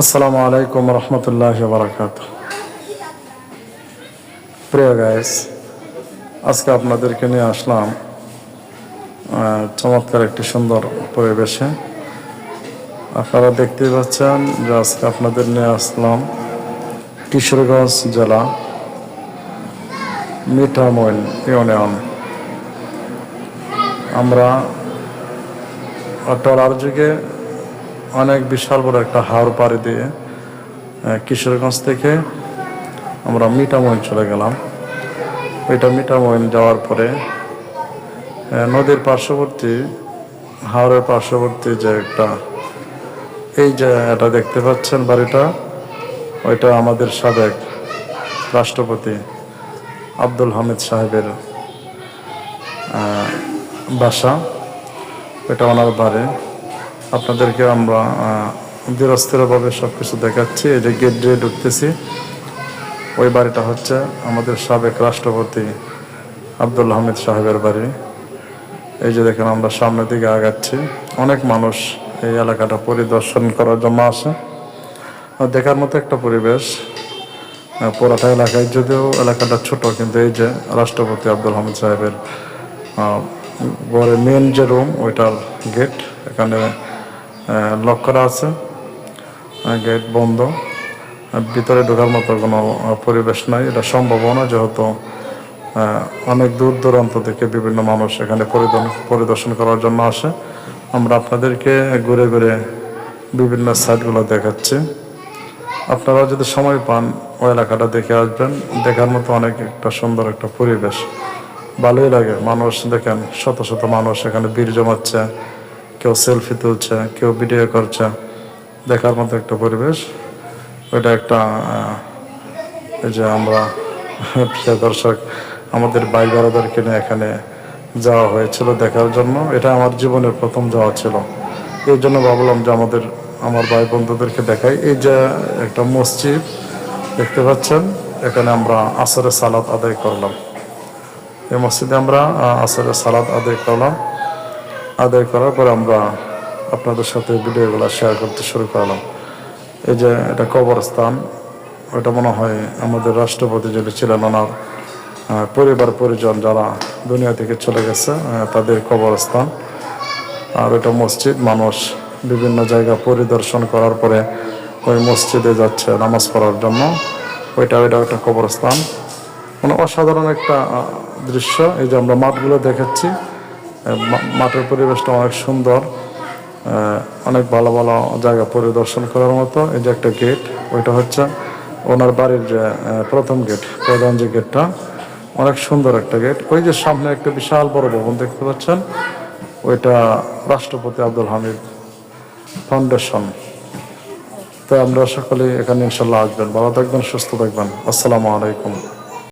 আসসালামু আলাইকুম রহমতুল্লাহ বারাকাত প্রিয় গাইস আজকে আপনাদেরকে নিয়ে আসলাম চমৎকার একটি সুন্দর পরিবেশে। আপনারা দেখতেই পাচ্ছেন যে আজকে আপনাদের নিয়ে আসলাম কিশোরগঞ্জ জেলা মিঠামইল ইউনিয়ন। আমরা টলার যুগে অনেক বিশাল বড় একটা হাওড় পাড়ি দিয়ে কিশোরগঞ্জ থেকে আমরা মিঠামইন চলে গেলাম। ওইটা মিঠামইন যাওয়ার পরে নদীর পার্শ্ববর্তী হাওড়ের পার্শ্ববর্তী যে একটা, এই যে এটা দেখতে পাচ্ছেন বাড়িটা, ওইটা আমাদের সাবেক রাষ্ট্রপতি আব্দুল হামিদ সাহেবের বাসা। ওইটা ওনার বাড়ি। আপনাদেরকে আমরা দৃঢ়স্থিরভাবে সব কিছু দেখাচ্ছি। এই যে গেট দিয়ে ঢুকতেছি, ওই বাড়িটা হচ্ছে আমাদের সাবেক রাষ্ট্রপতি আব্দুল হামিদ সাহেবের বাড়ি। এই যে দেখেন আমরা সামনের দিকে আগাচ্ছি। অনেক মানুষ এই এলাকাটা পরিদর্শন করার জন্য আসে। দেখার মতো একটা পরিবেশ পুরাটা এলাকায়, যদিও এলাকাটা ছোট, কিন্তু এই যে রাষ্ট্রপতি আব্দুল হামিদ সাহেবের ঘরের মেন যে রুম ওইটার গেট এখানে লক করা আছে গেট বন্ধ। ভিতরে ঢোকার মতো কোনো পরিবেশ নাই। এটা সম্ভব না, যেহেতু অনেক দূর দূরান্ত থেকে বিভিন্ন মানুষ এখানে পরিদর্শন পরিদর্শন করার জন্য আসে। আমরা আপনাদেরকে ঘুরে ঘুরে বিভিন্ন সাইটগুলো দেখাচ্ছি। আপনারা যদি সময় পান, ওই এলাকাটা দেখে আসবেন। দেখার মতো অনেক একটা সুন্দর একটা পরিবেশ। ভালোই লাগে। মানুষ দেখেন, শত শত মানুষ এখানে ভিড় জমাচ্ছে। কেউ সেলফি তুলছে, কেউ ভিডিও করছে। দেখার মতো একটা পরিবেশ। ওইটা একটা এই যে আমরা, প্রিয় দর্শক, আমাদের বাইক বারাদারকে নিয়ে এখানে যাওয়া হয়েছিল দেখার জন্য। এটা আমার জীবনের প্রথম যাওয়া ছিল। এই জন্য ভাবলাম যে আমাদের, আমার ভাই বন্ধুদেরকে দেখাই। এই যে একটা মসজিদ দেখতে পাচ্ছেন, এখানে আমরা আসরের সালাদ আদায় করলাম। এই মসজিদে আমরা আসরের সালাত আদায় করলাম। আদায় করার পর আমরা আপনাদের সাথে ভিডিওগুলো শেয়ার করতে শুরু করলাম। এই যে এটা কবরস্থান, ওটা মনে হয় আমাদের রাষ্ট্রপতি যিনি ছিলেন, ওনার পরিবার, পরিজন যারা দুনিয়া থেকে চলে গেছে তাদের কবরস্থান। আর ওটা মসজিদ, মানুষ বিভিন্ন জায়গা পরিদর্শন করার পরে ওই মসজিদে যাচ্ছে নামাজ পড়ার জন্য। ওইটা ওইটা একটা কবরস্থান। মানে অসাধারণ একটা দৃশ্য। এই যে আমরা মাঠগুলো দেখাচ্ছি মাঠের পরিবেশটা অনেক সুন্দর অনেক ভালো ভালো জায়গা পরিদর্শন করার মতো। এই যে একটা গেট ওইটা হচ্ছে ওনার বাড়ির যে প্রথম গেট প্রধান যে গেটটা অনেক সুন্দর একটা গেট ওই যে সামনে একটা বিশাল বড় ভবন দেখতে পাচ্ছেন, ওইটা রাষ্ট্রপতি আব্দুল হামিদ ফাউন্ডেশন। তো আমরা সকলে এখানে ইনশাল্লাহ আসবেন। ভালো থাকবেন, সুস্থ থাকবেন। আসসালামু আলাইকুম।